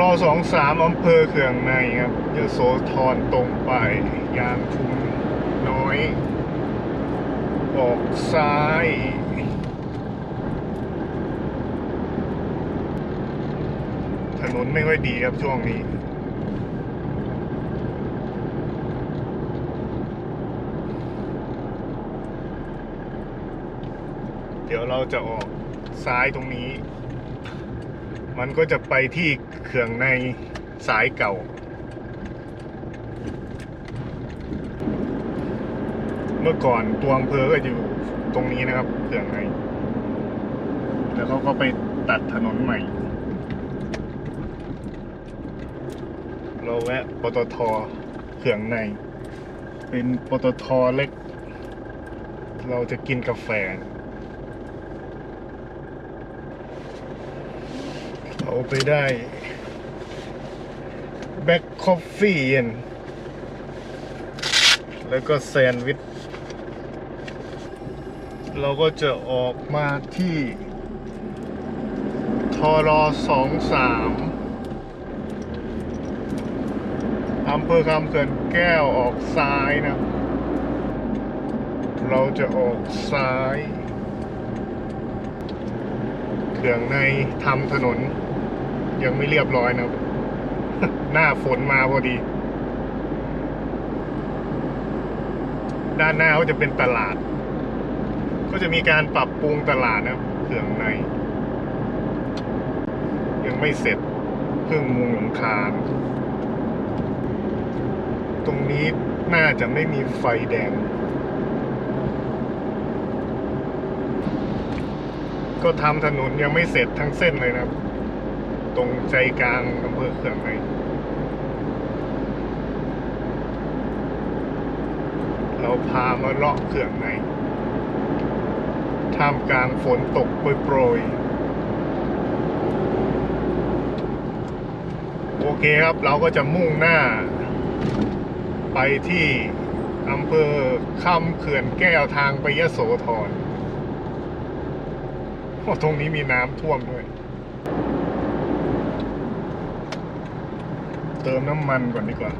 รอสองสามอำเภอเขืองในครับยโสธรตรงไป ยางทุมน้อย ออกซ้ายถนนไม่ค่อยดีครับช่วงนี้ เดี๋ยวเราจะออกซ้ายตรงนี้ มันก็จะไปที่เขื่องในสายเก่า เมื่อก่อนตัวอำเภอก็อยู่ตรงนี้นะครับเขื่องใน แล้วเขาก็ไปตัดถนนใหม่ เราแวะปตทเขื่องใน เป็นปตทเล็ก เราจะกินกาแฟ เอาไปได้แบ็คคอฟฟี่เย็น แล้วก็แซนด์วิช เราก็จะออกมาที่ทรอสองสามอำเภอคำเขื่อนแก้วออกซ้ายนะ เราจะออกซ้าย เขื่องในทำถนน ยังไม่เรียบร้อยนะครับหน้าฝนมาพอดี ด้านหน้าก็จะเป็นตลาด ก็จะมีการปรับปรุงตลาดนะครับเขื่องใน ยังไม่เสร็จเพิ่งมุงหลังคาตรงนี้น่าจะไม่มีไฟแดง ก็ทำถนนยังไม่เสร็จทั้งเส้นเลยนะครับ ตรงใจกลางอำเภอเขื่องในเราพามาเลาะเขื่องในท่ามกลางฝนตกโปรยๆ โอเคครับเราก็จะมุ่งหน้า ไปที่อำเภอคำเขื่อนแก้วทางไปยะโสธรโอ้ตรงนี้มีน้ำท่วมด้วย เติมน้ำมันก่อนดีกว่า